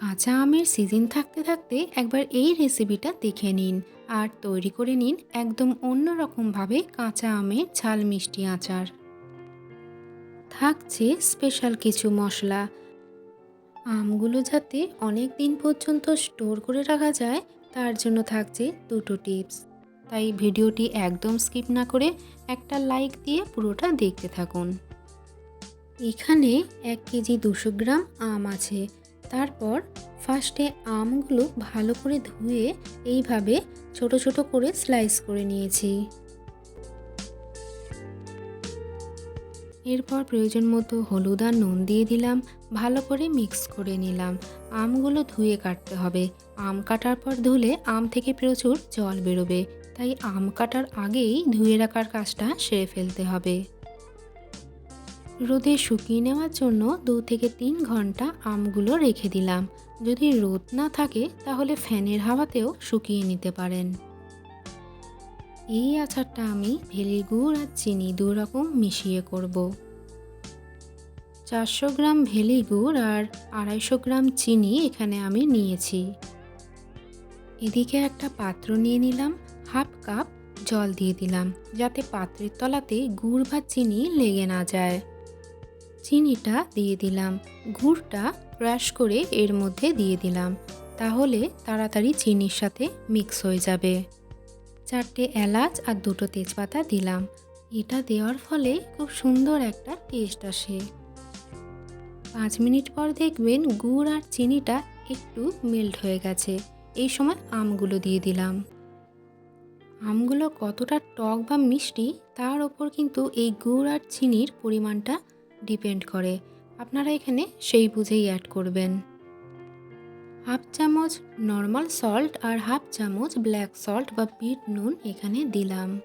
কাঁচা আমের সিজন থাকতে থাকতে একবার এই রেসিপিটা দেখে নিন। আর তৈরি করে নিন একদম অন্যরকমভাবে কাঁচা আমের ঝাল মিষ্টি আচার। থাকছে স্পেশাল কিছু মশলা। আমগুলো যাতে অনেক দিন পর্যন্ত স্টোর করে রাখা যায়, তার জন্য থাকছে দুটো টিপস তাই ভিডিওটি একদম স্কিপ না করে একটা লাইক দিয়ে পুরোটা দেখতে থাকুন। এখানে এক কেজি দুশো গ্রাম আম আছে। তারপর ফার্স্টে আমগুলো ভালো করে ধুয়ে এইভাবে ছোট ছোট করে স্লাইস করে নিয়েছি। এরপর প্রয়োজন মতো হলুদ আর নুন দিয়ে দিলাম, ভালো করে মিক্স করে নিলাম। আমগুলো ধুয়ে কাটতে হবে। আম কাটার পর ধুলে আম থেকে প্রচুর জল বেরোবে, তাই আম কাটার আগেই ধুয়ে রাখার কাজটা সেরে ফেলতে হবে। রোদে শুকিয়ে নেওয়ার জন্য দু থেকে তিন ঘণ্টা আমগুলো রেখে দিলাম। যদি রোদ না থাকে, তাহলে ফ্যানের হাওয়াতেও শুকিয়ে নিতে পারেন। এই আচারটা আমি ভেলি গুড় আর চিনি দু রকম মিশিয়ে করব। চারশো গ্রাম ভেলি গুড় আর আড়াইশো গ্রাম চিনি এখানে আমি নিয়েছি। এদিকে একটা পাত্র নিয়ে নিলাম, হাফ কাপ জল দিয়ে দিলাম, যাতে পাত্রের তলাতে গুড় বা চিনি লেগে না যায়। চিনিটা দিয়ে দিলাম। গুড়টা ক্রাশ করে এর মধ্যে দিয়ে দিলাম। তাহলে তাড়াতাড়ি চিনির সাথে মিক্স হয়ে যাবে। চারটে এলাচ আর দুটো তেজপাতা দিলাম। এটা দেওয়ার ফলে খুব সুন্দর একটা টেস্ট আসে। পাঁচ মিনিট পর দেখবেন গুড় আর চিনিটা একটু মেল্ট হয়ে গেছে। এই সময় আমগুলো দিয়ে দিলাম। আমগুলো কতটা টক বা মিষ্টি, তার ওপর কিন্তু এই গুড় আর চিনির পরিমাণটা ডিপেন্ড করে। আপনারা এখানে সেই বুঝেই অ্যাড করবেন। হাফ চামচ নর্মাল সল্ট আর হাফ চামচ ব্ল্যাক সল্ট বা বিট নুন এখানে দিলাম।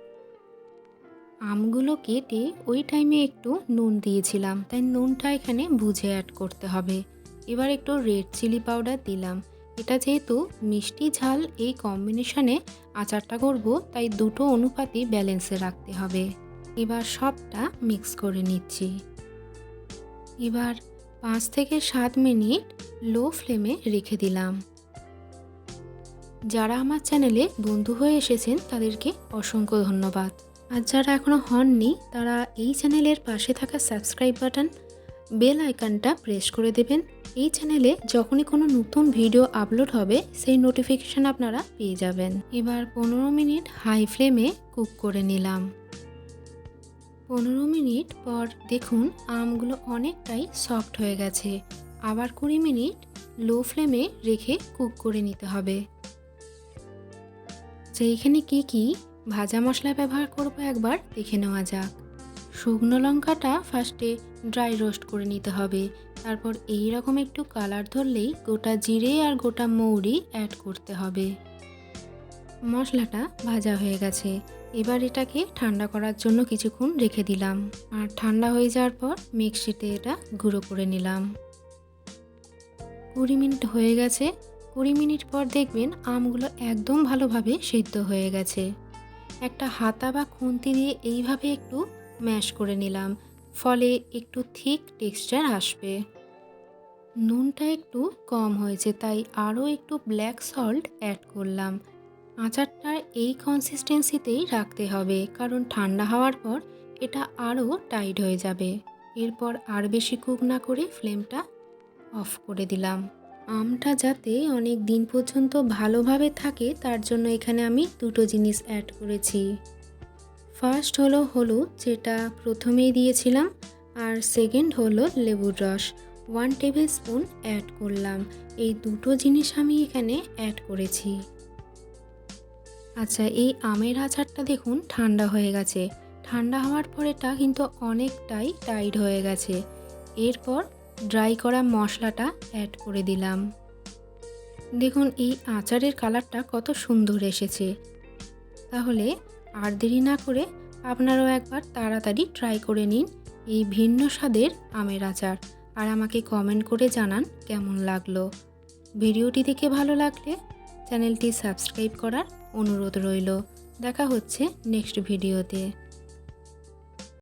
আমগুলো কেটে ওই টাইমে একটু নুন দিয়েছিলাম, তাই নুনটা এখানে বুঝে অ্যাড করতে হবে। এবার একটু রেড চিলি পাউডার দিলাম। এটা যেহেতু মিষ্টি ঝাল, এই কম্বিনেশনে আচারটা করব, তাই দুটো অনুপাতই ব্যালেন্সে রাখতে হবে। এবার সবটা মিক্স করে নিচ্ছি। এবার পাঁচ থেকে সাত মিনিট লো ফ্লেমে রেখে দিলাম। যারা আমার চ্যানেলে বন্ধু হয়ে এসেছেন, তাদেরকে অসংখ্য ধন্যবাদ। আর যারা এখনও হননি, তারা এই চ্যানেলের পাশে থাকা সাবস্ক্রাইব বাটন, বেল আইকনটা প্রেস করে দেবেন। এই চ্যানেলে যখনই কোনো নতুন ভিডিও আপলোড হবে, সেই নোটিফিকেশান আপনারা পেয়ে যাবেন। এবার পনেরো মিনিট হাই ফ্লেমে কুক করে নিলাম। পনেরো মিনিট পর দেখুন আমগুলো অনেকটাই সফট হয়ে গেছে। আবার কুড়ি মিনিট লো ফ্লেমে রেখে কুক করে নিতে হবে। সেইখানে কি কি ভাজা মশলা ব্যবহার করব একবার দেখে নেওয়া যাক। শুকনো লঙ্কাটা ফার্স্টে ড্রাই রোস্ট করে নিতে হবে। তারপর এই রকম একটু কালার ধরলেই গোটা জিরে আর গোটা মৌরি অ্যাড করতে হবে। মশলাটা ভাজা হয়ে গেছে। এবার এটাকে ঠান্ডা করার জন্য কিছুক্ষণ রেখে দিলাম। আর ঠান্ডা হয়ে যাওয়ার পর মিক্সিতে এটা গুঁড়ো করে নিলাম। কুড়ি মিনিট হয়ে গেছে। কুড়ি মিনিট পর দেখবেন আমগুলো একদম ভালোভাবে সিদ্ধ হয়ে গেছে। একটা হাতা বা খুন্তি দিয়ে এইভাবে একটু ম্যাশ করে নিলাম, ফলে একটু থিক টেক্সচার আসবে। নুনটা একটু কম হয়েছে, তাই আরও একটু ব্ল্যাক সল্ট অ্যাড করলাম। আচারটা এই কনসিস্টেন্সিতেই রাখতে হবে, কারণ ঠান্ডা হওয়ার পর এটা আরও টাইট হয়ে যাবে। এরপর আর বেশি কুক না করে ফ্লেমটা অফ করে দিলাম। আমটা যাতে অনেক দিন পর্যন্ত ভালোভাবে থাকে, তার জন্য এখানে আমি দুটো জিনিস অ্যাড করেছি। ফার্স্ট হলো হলুদ, যেটা প্রথমেই দিয়েছিলাম, আর সেকেন্ড হলো লেবুর রস। ওয়ান টেবিল স্পুন অ্যাড করলাম। এই দুটো জিনিস আমি এখানে অ্যাড করেছি। আচ্ছা এই আমের আচারটা দেখুন ঠান্ডা হয়ে গেছে। ঠান্ডা হওয়ার পর এটা কিন্তু অনেকটাই টাইট হয়ে গেছে। এরপর ড্রাই করা মশলাটা অ্যাড করে দিলাম। দেখুন, এই আচারের কালারটা কত সুন্দর এসেছে। তাহলে আর দেরি না করে আপনারাও একবার তাড়াতাড়ি ট্রাই করে নিন এই ভিন্ন স্বাদের আমের আচার। আর আমাকে কমেন্ট করে জানান কেমন লাগল। ভিডিওটি দেখে ভালো লাগলে চ্যানেলটি সাবস্ক্রাইব করার অনুরোধ রইল। দেখা হচ্ছে নেক্সট ভিডিওতে